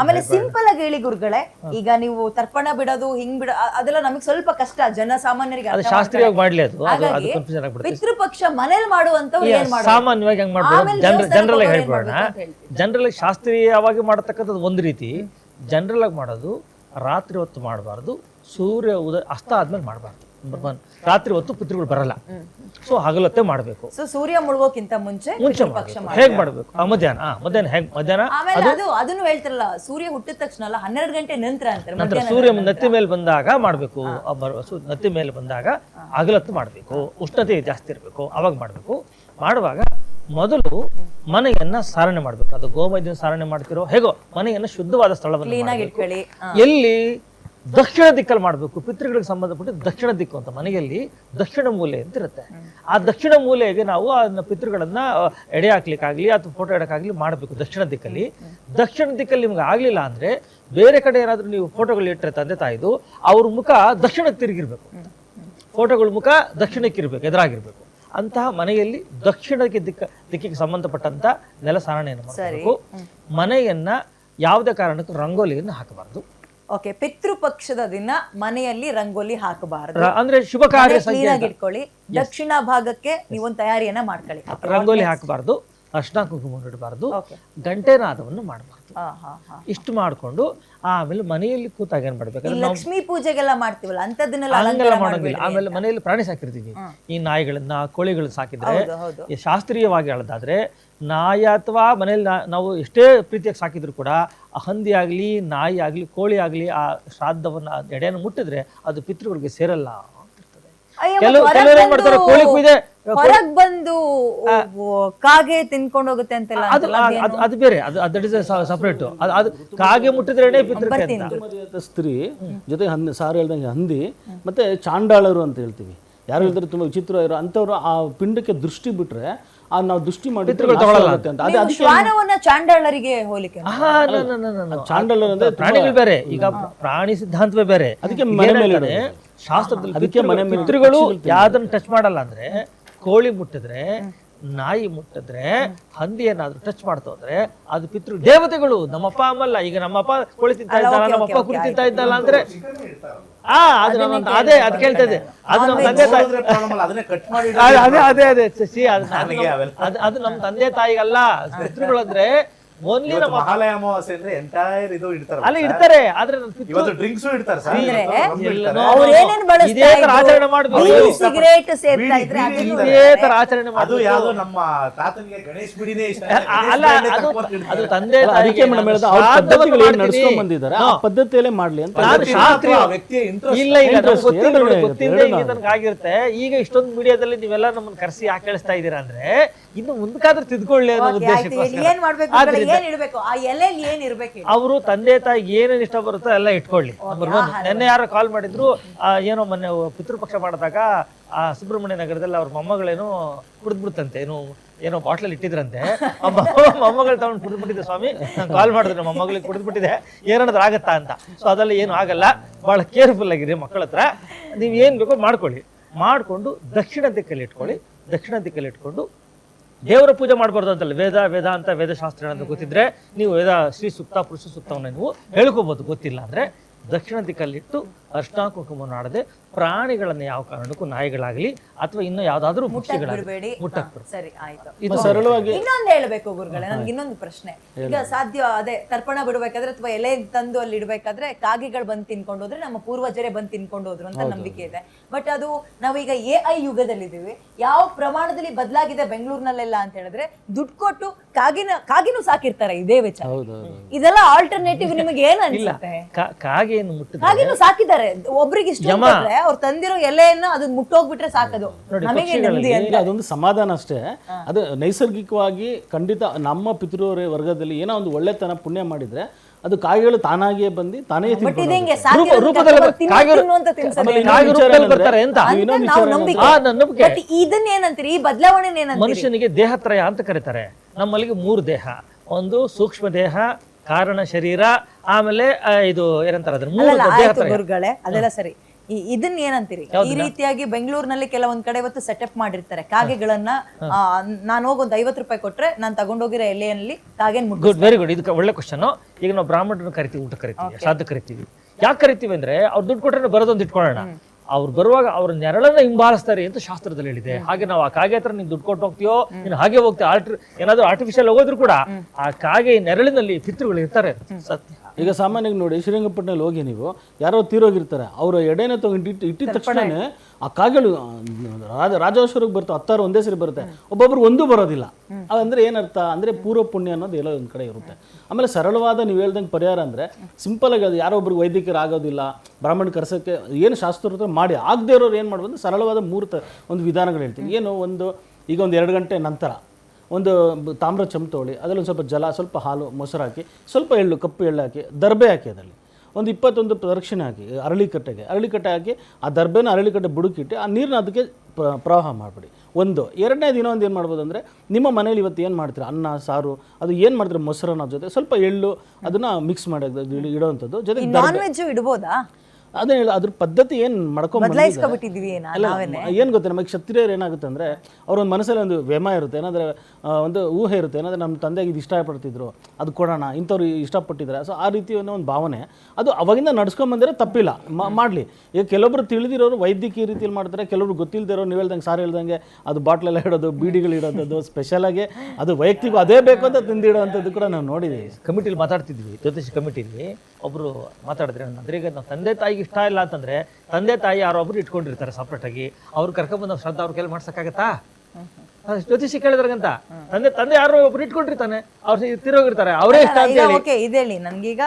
ಆಮೇಲೆ ಸಿಂಪಲ್ ಆಗಿ ಹೇಳಿ ಗುರುಗಳೇ ಈಗ ನೀವು ತರ್ಪಣ ಬಿಡೋದು ಹಿಂಗ್ ಬಿಡ ಅದೆಲ್ಲ ನಮಗೆ ಸ್ವಲ್ಪ ಕಷ್ಟ ಜನ ಸಾಮಾನ್ಯರಿಗೆ ಅದು ಶಾಸ್ತ್ರೀಯವಾಗಿ ಮಾಡ್ಲಿ ಅದು ಅದು ಅದು ಹಾಗಾಗಿ ಕನ್ಫ್ಯೂಷನ್ ಆಗ್ಬಿಡುತ್ತೆ. ಪಿತೃಪಕ್ಷ ಮನೇಲಿ ಮಾಡುವಂತ ಈಗ ಏನ್ ಮಾಡೋದು? ಸಾಮಾನ್ಯವಾಗಿ ಹೆಂಗ್ ಮಾಡ್ಬೋದು. ಆಮೇಲೆ ಜನರಲ್ ದೇವಸ್ಥಾನಕ್ಕೆ ಜನರಲ್ ಆಗಿ ಹೋಗೋರು ಏನ್ ಹೇಳ್ಬಿಡೋಣ ಮಾಡ್ಬೇಕು ಅಂತ ಹೇಳ್ತೀನಿ. ಜನರಲ್ ಶಾಸ್ತ್ರೀಯವಾಗಿ ಮಾಡತಕ್ಕಂಥದ್ದು ಒಂದು ರೀತಿ ಜನರಲ್ ಆಗಿ ಮಾಡೋದು ರಾತ್ರಿ ಹೊತ್ತು ಮಾಡಬಾರ್ದು ಸೂರ್ಯ ಉದಯ ಅಸ್ತ ಆದ್ಮೇಲೆ ಮಾಡಬಾರ್ದು. ರಾತ್ರಿ ಹೊತ್ತು ಪಿತೃಗಳು ಬರಲ್ಲ. ಸೊ ಹಗಲತ್ತೆ ಮಾಡಬೇಕು. ಸೊ ಸೂರ್ಯ ಮುಳುಗೋಕ್ಕಿಂತ ಮುಂಚೆ ಮುಂಚೆ ಹೇಗ್ ಮಾಡಬೇಕು. ಮಧ್ಯಾಹ್ನ. ಮಧ್ಯಾಹ್ನ ಹೇಗ್ ಮಧ್ಯಾಹ್ನ? ಆಮೇಲೆ ಅದು ಅದನ್ನು ಹೇಳ್ತಾರಲ್ಲ ಸೂರ್ಯ ಹುಟ್ಟಿದ ತಕ್ಷಣ ಅಲ್ಲ ಹನ್ನೆರಡು ಗಂಟೆ ನಂತರ ಅಂತಾರೆ ನಂತರ ಸೂರ್ಯ ನತ್ತಿ ಮೇಲೆ ಬಂದಾಗ ಮಾಡಬೇಕು. ನತ್ತಿ ಮೇಲೆ ಬಂದಾಗ ಹಗಲತ್ತು ಮಾಡಬೇಕು. ಉಷ್ಣತೆ ಜಾಸ್ತಿ ಇರಬೇಕು. ಅವಾಗ ಮಾಡಬೇಕು. ಮಾಡುವಾಗ ಮೊದಲು ಮನೆಯನ್ನ ಸಾರಣೆ ಮಾಡಬೇಕು. ಅದು ಗೋಮಯದಿಂದ ಸಾರಣೆ ಮಾಡ್ತಿರೋ ಹೇಗೋ ಮನೆಯನ್ನ ಶುದ್ಧವಾದ ಸ್ಥಳವನ್ನು ಎಲ್ಲಿ ದಕ್ಷಿಣ ದಿಕ್ಕಲ್ಲಿ ಮಾಡಬೇಕು ಪಿತೃಗಳಿಗೆ ಸಂಬಂಧಪಟ್ಟು ದಕ್ಷಿಣ ದಿಕ್ಕು ಅಂತ ಮನೆಯಲ್ಲಿ ದಕ್ಷಿಣ ಮೂಲೆ ಅಂತ ಇರುತ್ತೆ. ಆ ದಕ್ಷಿಣ ಮೂಲೆಗೆ ನಾವು ಅದನ್ನ ಪಿತೃಗಳನ್ನ ಎಡೆ ಹಾಕ್ಲಿಕ್ಕಾಗ್ಲಿ ಅಥವಾ ಫೋಟೋ ಇಡಕ್ಕಾಗ್ಲಿ ಮಾಡಬೇಕು ದಕ್ಷಿಣ ದಿಕ್ಕಲ್ಲಿ. ದಕ್ಷಿಣ ದಿಕ್ಕಲ್ಲಿ ನಿಮ್ಗೆ ಆಗಲಿಲ್ಲ ಅಂದ್ರೆ ಬೇರೆ ಕಡೆ ಏನಾದರೂ ನೀವು ಫೋಟೋಗಳು ಇಟ್ಟರೆ ತಂದೆ ತಾಯಿದು ಅವ್ರ ಮುಖ ದಕ್ಷಿಣಕ್ಕೆ ತಿರುಗಿರ್ಬೇಕು. ಫೋಟೋಗಳ ಮುಖ ದಕ್ಷಿಣಕ್ಕೆ ಇರಬೇಕು ಎದುರಾಗಿರ್ಬೇಕು. ಅಂತಹ ಮನೆಯಲ್ಲಿ ದಕ್ಷಿಣಕ್ಕೆ ದಿಕ್ಕ ದಿಕ್ಕಿಗೆ ಸಂಬಂಧಪಟ್ಟಂತ ನೆಲ ಸಾರಣೆಯನ್ನು ಮಾಡಬೇಕು ಮನೆಯನ್ನ ಯಾವುದೇ ಕಾರಣಕ್ಕೂ ರಂಗೋಲಿಯನ್ನು ಹಾಕಬಾರದು. ಓಕೆ ಪಿತೃಪಕ್ಷದ ದಿನ ಮನೆಯಲ್ಲಿ ರಂಗೋಲಿ ಹಾಕಬಾರದು. ಅಂದ್ರೆ ಶುಭ ಕಾರ್ಯ ಇಟ್ಕೊಳ್ಳಿ ದಕ್ಷಿಣ ಭಾಗಕ್ಕೆ ನೀವೊಂದು ತಯಾರಿಯನ್ನ ಮಾಡ್ಕೊಳ್ಳಿ. ರಂಗೋಲಿ ಹಾಕಬಾರ್ದು ಅರ್ಶನ ಕುಂಕುಮ ಇಡಬಾರ್ದು ಗಂಟೆನಾದವನ್ನು ಮಾಡಬಾರ್ದು. ಹಾ ಇಷ್ಟು ಮಾಡಿಕೊಂಡು ಆಮೇಲೆ ಮನೆಯಲ್ಲಿ ಕೂತಾಗ ಏನ್ ಮಾಡ್ಬೇಕು ಲಕ್ಷ್ಮಿ ಪೂಜೆಗೆಲ್ಲ ಮಾಡ್ತೀವಲ್ಲ? ಅಂತದನ್ನೆಲ್ಲ ಹಂಗೆಲ್ಲ ಅಲಂಕಾರ ಆಮೇಲೆ ಮನೆಯಲ್ಲಿ ಪ್ರಾಣಿ ಸಾಕಿರ್ತೀವಿ. ಈ ನಾಯಿಗಳನ್ನ ಕೋಳಿಗಳನ್ನ ಸಾಕಿದ್ರೆ ಶಾಸ್ತ್ರೀಯವಾಗಿ ಹೇಳೋದಾದ್ರೆ ನಾಯಿ ಅಥವಾ ಮನೇಲಿ ನಾವು ಎಷ್ಟೇ ಪ್ರೀತಿಯಾಗಿ ಸಾಕಿದ್ರು ಕೂಡ ಆ ಹಂದಿ ಆಗಲಿ ನಾಯಿ ಆಗಲಿ ಕೋಳಿ ಆಗಲಿ ಆ ಶ್ರಾದ್ದವನ್ನು ಎಡೆಯನ್ನು ಮುಟ್ಟಿದ್ರೆ ಅದು ಪಿತೃಗಳಿಗೆ ಸೇರಲ್ಲ ಅಂತ ಇರ್ತದೆ. ಕೆಲವು ಕೆಲವರು ಏನ್ ಮಾಡ್ತಾರೆ ಕೋಳಿ ಕುಯ್ದೆ ಹೊರಗ್ ಬಂದು ಕಾಗೆ ತಿನ್ಕೊಂಡು ಹೋಗುತ್ತೆ ಅಂತೆಲ್ಲ ಅದು ಅದು ಅದು ಬೇರೆ ಅದು ದಟ್ ಇಸ್ ಸಪರೇಟ್ ಅದು ಅದು ಕಾಗೆ ಮುಟ್ಟಿದ್ರೇನೆ ಅಂತ. ಮರ್ಯಾದ ಸ್ತ್ರೀ ಜೊತೆ ಹಂದಿ ಸಾರು ಹೇಳ್ದಂಗೆ ಹಂದಿ ಮತ್ತೆ ಚಾಂಡಾಳರು ಅಂತ ಹೇಳ್ತೀವಿ. ಯಾರು ಹೇಳಿದ್ರೆ ತುಂಬಾ ವಿಚಿತ್ರ ಇರೋ ಅಂತವ್ರು ಆ ಪಿಂಡಕ್ಕೆ ದೃಷ್ಟಿ ಬಿಟ್ರೆ ಆ ನಾವು ದೃಷ್ಟಿ ಮಾಡಿ ಅಂತ. ಅದೇ ನೀವು ಶ್ವಾನವನ್ನ ಚಾಂಡಾಳರಿಗೆ ಹೋಲಿಕೆ. ಆಹಾ. ಚಾಂಡಾಲರು ಅಂದ್ರೆ ಪ್ರಾಣಿಗಳು ಬೇರೆ. ಈಗ ಪ್ರಾಣಿ ಸಿದ್ಧಾಂತವೇ ಬೇರೆ. ಅದಕ್ಕೆ ಮನೆ ಮೇಲೆ ಏನಂತಾರೆ, ಶಾಸ್ತ್ರದಲ್ಲಿ ಅದಕ್ಕೆ ಮನೆ ಮೇಲೆ ಪಿತೃಗಳು ಯಾವ್ದನ್ನ ಟಚ್ ಮಾಡಲ್ಲ ಅಂದ್ರೆ ಕೋಳಿ ಮುಟ್ಟಿದ್ರೆ ನಾಯಿ ಮುಟ್ಟಿದ್ರೆ ಹಂದಿ ಏನಾದ್ರು ಟಚ್ ಮಾಡ್ತಾ ಹೋದ್ರೆ ಅದು ಪಿತೃ ದೇವತೆಗಳು ನಮ್ಮಪ್ಪ ಅಮ್ಮಲ್ಲ ಈಗ ನಮ್ಮಪ್ಪ ಕೋಳಿ ತಿಂತಾ ಇದ್ದಲ್ಲ ನಮ್ಮಪ್ಪ ಕುರಿ ತಿಂತಾ ಇದ್ದಲ್ಲ ಅಂದ್ರೆ ಆ ಅದು ನಮ್ಮ ಅದೇ ಅದ್ ಕೇಳ್ತಾ ಇದೆ ಅದು ನಮ್ಮ ತಂದೆ ತಾಯಿ ಅದೇ ಅದೇ ಅದೇ ಅದೇ ಸಿ ಅದು. ಅದು ಅದು ನಮ್ಮ ತಂದೆ ತಾಯಿಗಲ್ಲ ಪಿತೃಗಳು ಅಂದ್ರೆ ಓನ್ಲಿ ನಮ್ಮ ಮಹಾಲಯ ಅಮಾವಾಸ್ಯೆ ಅಂದ್ರೆ ಎಂಟೈರ್ ಇದು ಇಡ್ತಾರೆ ಅಲ್ಲ ಇರ್ತಾರೆ ಆದ್ರೆ ಇವತ್ತು ಡ್ರಿಂಕ್ಸ್ ಇಡ್ತಾರೆ ಸರ್ ಅಂದ್ರೆ ಇವತ್ತು rum ಅವ್ರು ಏನೇನ್ ಬಳಸ್ತಾ ಇದೇ ತರ ಆಚರಣೆ ಮಾಡ್ಬೇಕು. ಬೀಡಿ, ಸಿಗರೇಟ್ ಸೇರ್ತಾ ಇದ್ರೆ ಬೀಡಿ ಅದನ್ನು ಇದ್ದಾರೆ. ಇದೇ ತರ ಆಚರಣೆ ಅದು ಮಾಡ್ಬೇಕು. ಯಾವ್ದೋ ನಮ್ಮ ತಾತನಿಗೆ ಗಣೇಶ್ ಬಿಡಿನೇ ಇಷ್ಟ ಅಲ್ಲ ಅದು ತಕ್ಕೊಂಡು ಇಡ್ತಾರೆ. ಅದು ತಂದೆ ಅಲ್ಲ, ಅದಕ್ಕೆ ತಾಯಿಗೆ ಮೇಡಮ್ ನಾನು ಹೇಳಿದ ಅವ್ರ ಪದ್ಧತಿಗಳು ಏನ್ ಮಾಡ್ತೀನಿ. ಬಂದಿದ್ದಾರೆ ಆ ಹಾ. ಪದ್ಧತಿಯಲ್ಲೇ ಮಾಡ್ಲಿ ಅಂತ ನಾನು ಶಾಸ್ತ್ರೀಯ ವ್ಯಕ್ತಿಯ. ಇಲ್ಲ ಇಲ್ಲ ಗೊತ್ತಿಲ್ಲ ತನಕ ಆಗಿರುತ್ತೆ ಈಗ ಇಷ್ಟೊಂದು ಮೀಡಿಯಾದಲ್ಲಿ ನೀವೆಲ್ಲ ನಮ್ಮನ್ನ ಕರೆಸಿ ಯಾಕೆ ಕೇಳಿಸ್ತಾ ಇದ್ದೀರಾ ಅಂದ್ರೆ ಇನ್ನು ಮುಂದಕ್ಕಾದ್ರೂ ತಿದ್ಕೊಳ್ಳಿ ಅನ್ನೋ ಉದ್ದೇಶ. ಉದ್ದೇಶಕ್ಕೋಸ್ಕರ ಏನ್ ಮಾಡ್ಬೇಕು ಏನ್ ಇಡ್ಬೇಕು ಆ ಎಲೆಯಲ್ಲಿ ಏನ್ ಇರ್ಬೇಕು ಅವರು ತಂದೆ ತಾಯಿ ಏನೇನು ಇಷ್ಟ ಬರುತ್ತೋ ಎಲ್ಲ ಇಟ್ಕೊಳ್ಳಿ ನಂಬರ್ ಒನ್ ನೆನ್ನೆ ಯಾರೋ ಕಾಲ್ ಮಾಡಿದ್ರು ಆ, ಏನೋ ಮೊನ್ನೆ ಪಿತೃಪಕ್ಷ ಮಾಡಿದಾಗ ಆ ಸುಬ್ರಹ್ಮಣ್ಯ ನಗರದಲ್ಲಿ ಅವ್ರ ಮೊಮ್ಮಗಳೇನೋ ಕುಡಿದ್ಬಿಡ್ತಂತೆ ಏನು ಏನೋ ಬಾಟ್ಲಲ್ಲಿ ಇಟ್ಟಿದ್ರಂತೆ. ಆ ಮೊಮ್ಮ- ಮೊಮ್ಮಗಳು ತಗೊಂಡು ಕುಡಿದ್ಬಿಟ್ಟಿದೆ ಸ್ವಾಮಿ. ನಾನು ಕಾಲ್ ಮಾಡಿದ್ರೆ ನಮ್ಮ ಮೊಮ್ಮಗಳಿಗೆ ಕುಡಿದ್ಬಿಟ್ಟಿದೆ ಏನಾದ್ರೂ ಆಗತ್ತಾ ಅಂತ. ಸೊ ಅದೆಲ್ಲ ಏನು ಆಗಲ್ಲ. ಬಹಳ ಕೇರ್ಫುಲ್ ಆಗಿರಿ ಮಕ್ಕಳ ಹತ್ರ. ನೀವು ಏನು ಬೇಕೋ ಮಾಡ್ಕೊಳ್ಳಿ. ಮಾಡಿಕೊಂಡು ದಕ್ಷಿಣ ದಿಕ್ಕಲ್ಲಿ ಇಟ್ಕೊಳ್ಳಿ. ದಕ್ಷಿಣ ದಿಕ್ಕಲ್ಲಿ ಇಟ್ಕೊಂಡು ದೇವರ ಪೂಜೆ ಮಾಡಬಾರ್ದು ಅಂತಲ್ಲ. ವೇದ ವೇದಾಂತ ವೇದಶಾಸ್ತ್ರ ಅಂತ ಗೊತ್ತಿದ್ರೆ ನೀವು ವೇದ ಶ್ರೀ ಸುಪ್ತ ಪುರುಷ ಸುಪ್ತವನ್ನ ನೀವು ಹೇಳ್ಕೋಬಹುದು ಗೊತ್ತಿಲ್ಲ ಅಂದ್ರೆ ದಕ್ಷಿಣ ದಿಕ್ಕಲ್ಲಿಟ್ಟು ಅರ್ಶನ ಕುಂಕುಮವನ್ನು ಆಡದೆ ಪ್ರಾಣಿಗಳನ್ನು ಯಾವ ಕಾರಣಕ್ಕೂ ನಾಯಿಗಳಾಗಲಿ ಅಥವಾ ಇನ್ನು ಯಾವ್ದಾದ್ರು ಸರಿ ಆಯ್ತು. ಇದು ಸರಳವಾಗಿ ಇನ್ನೊಂದು ಹೇಳಬೇಕು ಗುರುಗಳೇ ನನ್ಗೆ ಇನ್ನೊಂದು ಪ್ರಶ್ನೆ. ಈಗ ಸಾಧ್ಯ ಅದೇ ತರ್ಪಣ ಬಿಡಬೇಕಾದ್ರೆ ಅಥವಾ ಎಲೆ ತಂದು ಅಲ್ಲಿ ಇಡಬೇಕಾದ್ರೆ ಕಾಗೆಗಳು ಬಂದು ತಿನ್ಕೊಂಡು ಹೋದ್ರೆ ನಮ್ಮ ಪೂರ್ವಜರೇ ಬಂದು ತಿನ್ಕೊಂಡು ಹೋದ್ರು ಅಂತ ನಂಬಿಕೆ ಇದೆ. ಬಟ್ ಅದು ನಾವೀಗ ಎ ಐ ಯುಗದಲ್ಲಿದ್ದೀವಿ. ಯಾವ ಪ್ರಮಾಣದಲ್ಲಿ ಬದಲಾಗಿದೆ ಬೆಂಗಳೂರಿನಲ್ಲೆಲ್ಲ ಅಂತ ಹೇಳಿದ್ರೆ ದುಡ್ಡು ಕೊಟ್ಟು ಕಾಗಿನ ಕಾಗಿನೂ ಸಾಕಿರ್ತಾರೆ ಇದೇ ವಿಚಾರ. ಇದೆಲ್ಲ ಆಲ್ಟರ್ನೇಟಿವ್ ನಿಮಗೆ ಏನಿಲ್ಲ ಅನ್ಸುತ್ತೆ? ಕಾಗೆ ಏನು ಮುಟ್ಟಿದ್ರೆ ಕಾಗಿನೂ ಸಾಕಿದ್ದಾರೆ. ಒಬ್ರಿಗೆ ಇಷ್ಟ ಅವ್ರು ತಂದಿರೋ ಎಲೆಯನ್ನ ಅದು ಮುಟ್ಟೋಗ್ಬಿಟ್ರೆ ಸಾಕದು. ನಮಗೆ ನೆಮ್ಮದಿ ಅಂದ್ರೆ ಅದೊಂದು ಸಮಾಧಾನ ಅಷ್ಟೇ. ಅದು ನೈಸರ್ಗಿಕವಾಗಿ ಖಂಡಿತ ನಮ್ಮ ಪಿತೃವರ ವರ್ಗದಲ್ಲಿ ಏನೋ ಒಂದು ಒಳ್ಳೆತನ ಪುಣ್ಯ ಮಾಡಿದ್ರೆ ಅದು ಕಾಯಿಗಳು ತಾನಾಗಿಯೇ ಬಂದು ತಾನೇ ಬಟ್ ತಿನ್ಕೊಂಡು ಇದಂಗೆ ರೂಪ- ರೂಪದಲ್ಲಿ ಕಾಗೆ ತಿನ್ನುವಂತ ತಿನ್ಸೋದು ಆಮೇಲೆ ಏನು? ಕಾಗೆ ವಿಚಾರ ರೂಪದಲ್ಲಿ ಏನಂದ್ರೆ- ಬರ್ತಾರೆ ಅಂತ ಇನ್ನೊಂದು ನಾವು ವಿಚಾರ ನಂಬಿಕೆ. ಆ, ನನ್ನ ನಂಬಿಕೆ. ಬಟ್ ಇದನ್ನ ಏನಂತೀರಿ? ಈ ಬದಲಾವಣೆ ಏನಂತೀರಿ? ಮನುಷ್ಯನಿಗೆ ದೇಹತ್ರಯ ಅಂತ ಕರೀತಾರೆ. ನಮ್ಮಲ್ಲಿಗೆ ಮೂರು ದೇಹ. ಒಂದು ಸೂಕ್ಷ್ಮ ದೇಹ ಕಾರಣ ಶರೀರ ಆಮೇಲೆ ಆ, ಇದು ಏನಂತಾರೆ ಅದ್ರ ಮೂರು ಅಲ್ಲಲ್ಲ ದೇಹ ಆಯ್ತು ಗುರುಗಳೇ ಅದೆಲ್ಲ ಸರಿ. ಈ- ಇದನ್ನ ಏನಂತೀರಿ? ಈ ರೀತಿಯಾಗಿ ಬೆಂಗಳೂರಿನಲ್ಲಿ ಕೆಲವೊಂದ್ ಕಡೆ ಇವತ್ತು ಸೆಟಪ್ ಮಾಡಿರ್ತಾರೆ. ಕಾಗೆಗಳನ್ನ ನಾನು ಹೋಗೊಂದು ಐವತ್ತು ರೂಪಾಯಿ ಕೊಟ್ರೆ ನಾನು ತಗೊಂಡೋಗಿರೋ ಎಲೆಯಲ್ಲಿ ಕಾಗೆನ್ ಗುಡ್ ವೆರಿ ಗುಡ್ ಇದು ಒಳ್ಳೆ ಕ್ವಶನ್ ಈಗ ನಾವು ಬ್ರಾಹ್ಮಣರನ್ನ ಕರಿತೀವಿ ಊಟ ಕರಿತೀವಿ ಶ್ರಾದ್ದ ಕರಿತೀವಿ. ಯಾಕೆ ಕರಿತೀವಿ ಅಂದ್ರೆ ಅವ್ರು ದುಡ್ಡು ಕೊಟ್ರೆ ಬರೋದೊಂದು ಇಟ್ಕೊಳ್ಳೋಣ. ಅವ್ರು ಬರುವಾಗ ಅವ್ರ ನೆರಳನ್ನ ಹಿಂಬಾಲಿಸ್ತಾರೆ ಅಂತ ಶಾಸ್ತ್ರದಲ್ಲಿ ಹೇಳಿದೆ. ಹಾಗೆ ನಾವು ಆ ಕಾಗೆ ಹತ್ರ ನೀನು ದುಡ್ಡು ಕೊಟ್ಟು ಹೋಗ್ತೀಯೋ ನೀನು ಹಾಗೆ ಹೋಗ್ತೀಯ ಆರ್ಟ್ ಏನಾದ್ರು ಆರ್ಟಿಫಿಷಿಯಲ್ ಹೋಗೋದ್ರು ಕೂಡ ಆ ಕಾಗೆ ನೆರಳಿನಲ್ಲಿ ಪಿತೃಗಳು ಇರ್ತಾರೆ. ಸತ್ಯ. ಈಗ ಸಾಮಾನ್ಯವಾಗಿ ನೋಡಿ ಶ್ರೀರಂಗಪಟ್ಟಣದಲ್ಲಿ ಹೋಗಿ ನೀವು ಯಾರೋ ತೀರೋಗಿರ್ತಾರೆ. ಅವರ ಎಡೆನ ತಗೊಂಡು ಇಟ್ಟು ಇಟ್ಟಿದ ತಕ್ಷಣ ಆ ಕಾಗೆಗಳು ಆ, ರಾಜ ರಾಜೇಶ್ವರಿಗೆ ಬರ್ತವೆ ಹತ್ತಾರು ಒಂದೇ ಸರಿ ಬರುತ್ತೆ. ಒಬ್ಬೊಬ್ರು ಒಂದು ಬರೋದಿಲ್ಲ. ಅದಂದ್ರೆ ಏನರ್ಥ? ಅಂದ್ರೆ ಪೂರ್ವ ಪುಣ್ಯ ಅನ್ನೋದು ಎಲ್ಲೋ ಒಂದು ಕಡೆ ಇರುತ್ತೆ. ಆಮೇಲೆ ಸರಳವಾದ ನೀವು ಹೇಳ್ದಂಗೆ ಪರಿಹಾರ ಅಂದ್ರೆ ಸಿಂಪಲ್ ಆಗಿ ಅದು ಯಾರೋ ಒಬ್ರಿಗೆ ವೈದ್ಯಕರು ಆಗೋದಿಲ್ಲ ಬ್ರಾಹ್ಮಣ ಕರ್ಸೋಕ್ಕೆ ಏನು ಶಾಸ್ತ್ರ ಮಾಡಿ ಆಗದೆ ಇರೋರು ಏನು ಮಾಡ್ಬೋದು? ಸರಳವಾದ ಮೂರ್ತ ಒಂದು ವಿಧಾನಗಳು ಹೇಳ್ತೀವಿ ಏನು ಒಂದು ಈಗ ಒಂದು ಎರಡು ಗಂಟೆ ನಂತರ. ಒಂದು ತಾಮ್ರ ಚಮತೋಳಿ ಅದರಲ್ಲಿ ಸ್ವಲ್ಪ ಜಲ ಸ್ವಲ್ಪ ಹಾಲು ಮೊಸರು ಹಾಕಿ ಸ್ವಲ್ಪ ಎಳ್ಳು ಕಪ್ಪು ಎಳ್ಳು ಹಾಕಿ ದರ್ಬೆ ಹಾಕಿ ಅದರಲ್ಲಿ. ಒಂದು ಇಪ್ಪತ್ತೊಂದು ಪ್ರದಕ್ಷಿಣೆ ಹಾಕಿ ಅರಳಿಕಟ್ಟೆಗೆ. ಅರಳಿಕಟ್ಟೆ ಹಾಕಿ ಆ ದರ್ಬೆನ ಅರಳಿಕಟ್ಟೆ ಬುಡುಕಿಟ್ಟು ಆ ನೀರನ್ನ ಅದಕ್ಕೆ ಪ್ರವಾಹ ಮಾಡಿಬಿಡಿ. ಒಂದು. ಎರಡನೇ ದಿನ ಒಂದು ಏನು ಮಾಡ್ಬೋದು ಅಂದರೆ ನಿಮ್ಮ ಮನೇಲಿ ಇವತ್ತು ಏನು ಮಾಡ್ತೀರಾ? ಅನ್ನ ಸಾರು ಅದು ಏನು ಮಾಡ್ತೀರಾ ಮೊಸರನ್ನ ಜೊತೆ ಸ್ವಲ್ಪ ಎಳ್ಳು ಅದನ್ನು ಮಿಕ್ಸ್ ಮಾಡಿ ಇಡುವಂಥದ್ದು ಇಡೋವಂಥದ್ದು. ಜೊತೆಗೆ ನಾನ್ ವೆಜ್ ಇಡ್ಬೋದಾ? ಅದೇ ಹೇಳ ಅದ್ರ ಪದ್ಧತಿ ಏನು ಮಾಡ್ಕೊಂಡ್ಬಿಟ್ಟಿದ್ವಿ ಏನ್ ಏನ? ಅಲ್ಲ ಏನು ಗೊತ್ತಾ ನಮಗೆ ಕ್ಷತ್ರಿಯರು ಏನಾಗುತ್ತೆ ಅಂದರೆ ಅವ್ರೊಂದು ಮನಸ್ಸಲ್ಲಿ ಒಂದು ವ್ಯಮ ಇರುತ್ತೆ. ಏನಾದ್ರೆ ಒಂದು ಊಹೆ ಇರುತ್ತೆ. ಏನಾದ್ರೆ ನಮ್ಮ ತಂದೆಗೆ ಇದು ಇಷ್ಟಪಡ್ತಿದ್ರು ಅದು ಕೊಡೋಣ ಇಂಥವ್ರು ಇಷ್ಟಪಟ್ಟಿದ್ದಾರೆ. ಸೊ ಆ ರೀತಿ ಒಂದು ಭಾವನೆ ಅದು ಅವಾಗಿಂದ ನಡ್ಸ್ಕೊಂಬಂದರೆ ತಪ್ಪಿಲ್ಲ. ಮಾಡಲಿ. ಈಗ ಕೆಲವೊಬ್ರು ತಿಳಿದಿರೋರು ವೈದ್ಯಕೀಯ ರೀತಿಯಲ್ಲಿ ಮಾಡ್ತಾರೆ ಕೆಲವರು ಗೊತ್ತಿಲ್ಲದಿರೋ ನೀವು ಹೇಳ್ದಂಗೆ ಸಾರು ಹೇಳ್ದಂಗೆ ಅದು ಬಾಟ್ಲೆಲ್ಲ ಇಡೋದು ಬೀಡಿಗಳು ಇಡೋಂಥದ್ದು ಸ್ಪೆಷಲಾಗಿ ಅದು ವೈಯಕ್ತಿಕ ಅದೇ ಬೇಕು ಅಂತ ತಿಂದಿಡೋವಂಥದ್ದು ಕೂಡ ನಾವು ನೋಡಿದ್ದೀವಿ ಕಮಿಟಿಲಿ ಮಾತಾಡ್ತಿದ್ವಿ. ಜ್ಯೋತಿಷ್ ಕಮಿಟಿಲಿ ಒಬ್ರು ಮಾತಾಡಿದ್ರೆ. ಅಂದ್ರೆ ಈಗ ನಾವು ತಂದೆ ತಾಯಿಗೆ ಇಷ್ಟ ಇಲ್ಲ ಅಂತಂದ್ರೆ ತಂದೆ ತಾಯಿ ಯಾರೋ ಒಬ್ರು ಇಟ್ಕೊಂಡಿರ್ತಾರೆ ಸಪ್ರೇಟ್ ಆಗಿ. ಅವ್ರು ಕರ್ಕೊಂಡ್ ಬಂದ ಶ್ರದ್ಧಾ ಅವ್ರ ಕೈಲಿ ಮಾಡ್ಸಕ್ಕಾಗತ್ತಾ? ಜ್ಯೋತಿಷಿ ಕೇಳಿದ್ರಂತ ತಂದೆ ತಂದೆ ಯಾರೋ ಒಬ್ರು ಇಟ್ಕೊಂಡಿರ್ತಾನೆ. ಅವ್ರು ತಿರೋಗಿರ್ತಾರೆ ಅವರೇ ಇಷ್ಟ ಅಂತ ಹೇಳಿ. ಓಕೆ ಇದೇಳಿ ನನ್ಗೀಗ